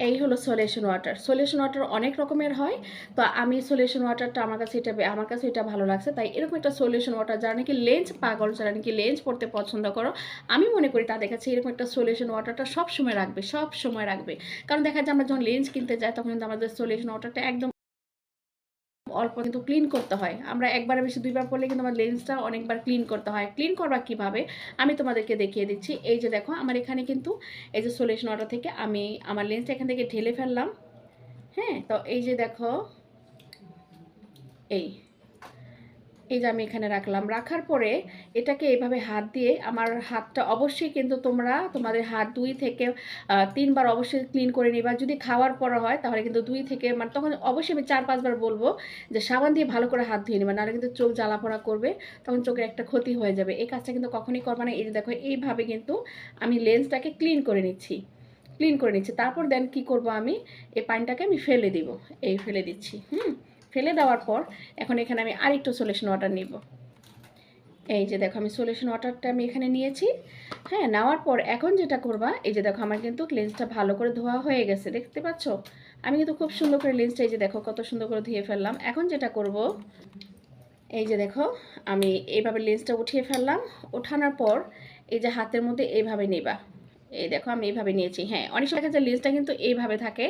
এই হলো solution water solution water অনেক রকমের হয়, তো আমি সলিউশন ওয়াটারটা আমার কাছে এটা আমার কাছে এটা ভালো লাগছে। তাই এরকম একটা সলিউশন ওয়াটার যারা নাকি লেন্স পাগল, যারা নাকি লেন্স পড়তে পছন্দ করো, আমি মনে করি তাদের কাছে এরকম একটা সলিউশন ওয়াটারটা সব সময় রাখবে সব সময় রাখবে। কারণ দেখা যায় আমরা যখন লেন্স কিনতে যাই, তখন কিন্তু আমাদের সলিউশন ওয়াটারটা একদম অল্প কিন্তু ক্লিন করতে হয়। আমরা একবার বেশি দুইবার পড়লে কিন্তু আমার লেন্সটা অনেকবার ক্লিন করতে হয়। ক্লিন করবা কীভাবে? আমি তোমাদেরকে দেখিয়ে দিচ্ছি। এই যে দেখো, আমার এখানে কিন্তু এই যে সলিউশন ওয়াটার থেকে আমি আমার লেন্সটা এখান থেকে ঢেলে ফেললাম। হ্যাঁ তো এই যে দেখো, এই এই যে আমি এখানে রাখলাম। রাখার পরে এটাকে এইভাবে হাত দিয়ে আমার হাতটা অবশ্যই কিন্তু তোমরা তোমাদের হাত দুই থেকে তিনবার অবশ্যই ক্লিন করে নিবা। যদি খাওয়ার পর হয় তাহলে কিন্তু দুই থেকে মানে তখন অবশ্যই আমি চার, পাঁচবার বলব যে সাবান দিয়ে ভালো করে হাত ধুয়ে নেবা, নাহলে কিন্তু চোখ জ্বালাপোড়া করবে, তখন চোখের একটা ক্ষতি হয়ে যাবে। এই কাজটা কিন্তু কখনই করবে না। এই যে দেখো, এইভাবে কিন্তু আমি লেন্সটাকে ক্লিন করে নিচ্ছি। ক্লিন করে নিচ্ছি। তারপর দেন কি করব আমি? এই পানিটাকে আমি ফেলে দিব। এই ফেলে দিচ্ছি। হুম? ফেলে দেওয়ার পর এখন এখানে আমি আরেকটু সলিউশন ওয়াটার নিব। এই যে দেখো, আমি সলিউশন ওয়াটারটা আমি এখানে নিয়েছি। হ্যাঁ নেওয়ার পর এখন যেটা করবা, এই যে দেখো, আমার কিন্তু লেন্সটা ভালো করে ধোয়া হয়ে গেছে, দেখতে পাচ্ছ? আমি কিন্তু খুব সুন্দর করে লেন্সটা এই যে দেখো, কত সুন্দর করে ধুয়ে ফেললাম। এখন যেটা করব, এই যে দেখো, আমি এইভাবে লেন্সটা উঠিয়ে ফেললাম। ওঠানোর পর এই যে হাতের মধ্যে এইভাবে নেবা। এই দেখো আমি এইভাবে নিয়েছি হ্যাঁ। অনেক সময় দেখা যায় লেন্সটা কিন্তু এইভাবে থাকে।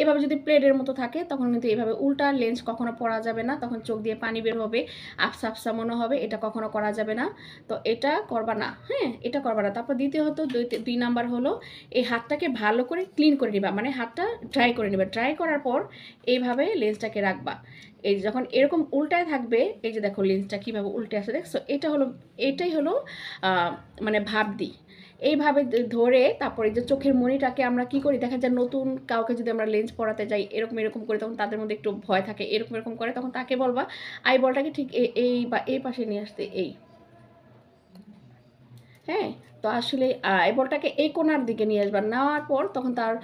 এভাবে যদি প্লেটের মতো থাকে, তখন কিন্তু এইভাবে উল্টা লেন্স কখনো পরা যাবে না, তখন চোখ দিয়ে পানি বের হবে আফসা আফসা মনে হবে, এটা কখনো করা যাবে না। তো এটা করবা না হ্যাঁ এটা করবা না। তারপর দ্বিতীয়ত দুই দুই নাম্বার হলো, এই হাতটাকে ভালো করে ক্লিন করে নিবা মানে হাতটা ড্রাই করে নিবা। ড্রাই করার পর এইভাবে লেন্সটাকে রাখবা। এই যখন এরকম উল্টায় থাকবে, এই যে দেখো লেন্সটা কীভাবে উল্টে আছে দেখছ? এটা হলো, এটাই হলো মানে ভাব দিই এইভাবে ধরে তারপরে যে চোখের মনিটাকে আমরা কি করি? দেখা যায় নতুন কাউকে যদি আমরা লেন্স পড়াতে যাই, এরকম এরকম করে তখন তাদের মধ্যে একটু ভয় থাকে, এরকম এরকম করে, তখন তাকে বলবা, আই বলটাকে ঠিক এই বা এই পাশে নিয়ে আসতে, এই। হ্যাঁ তো আসলে এই বলটাকে এই কোণার দিকে নিয়ে আসবা, নেওয়ার পর তখন তার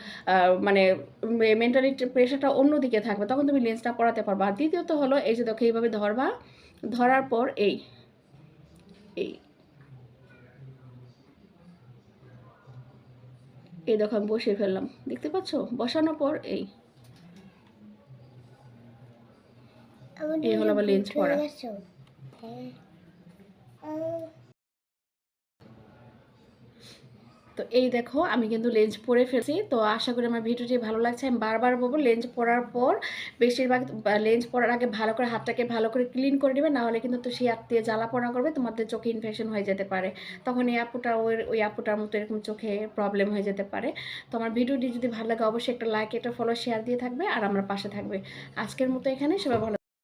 মানে মেন্টালিটি প্রেশারটা অন্য দিকে থাকবে, তখন তুমি লেন্সটা পড়াতে পারবা। আর দ্বিতীয়ত হলো, এই যে দেখো এইভাবে ধরবা, ধরার পর এই এই এই দেখো আমি বসিয়ে ফেললাম। দেখতে পাচ্ছ? বসানোর পর এই। এই হলো আমার লেন্স পরা। তো এই দেখো, আমি কিন্তু লেন্স পরে ফেলছি। তো আশা করি আমার ভিডিওটি ভালো লাগছে। আমি বারবার বলব, লেন্স পরার পর বেশিরভাগ লেন্স পরার আগে ভালো করে হাতটাকে ভালো করে ক্লিন করে নেবে নাহলে কিন্তু তো সেই হাত দিয়ে জ্বালা পোড়া করবে, তোমাদের চোখে ইনফেকশন হয়ে যেতে পারে। তখন এই আপুটা, ওই ওই আপুটার মতো এরকম চোখে প্রবলেম হয়ে যেতে পারে। তো আমার ভিডিওটি যদি ভালো লাগে, অবশ্যই একটা লাইক একটা ফলো শেয়ার দিয়ে থাকবে, আর আমার পাশে থাকবে। আজকের মতো এখানে, সবাই ভালো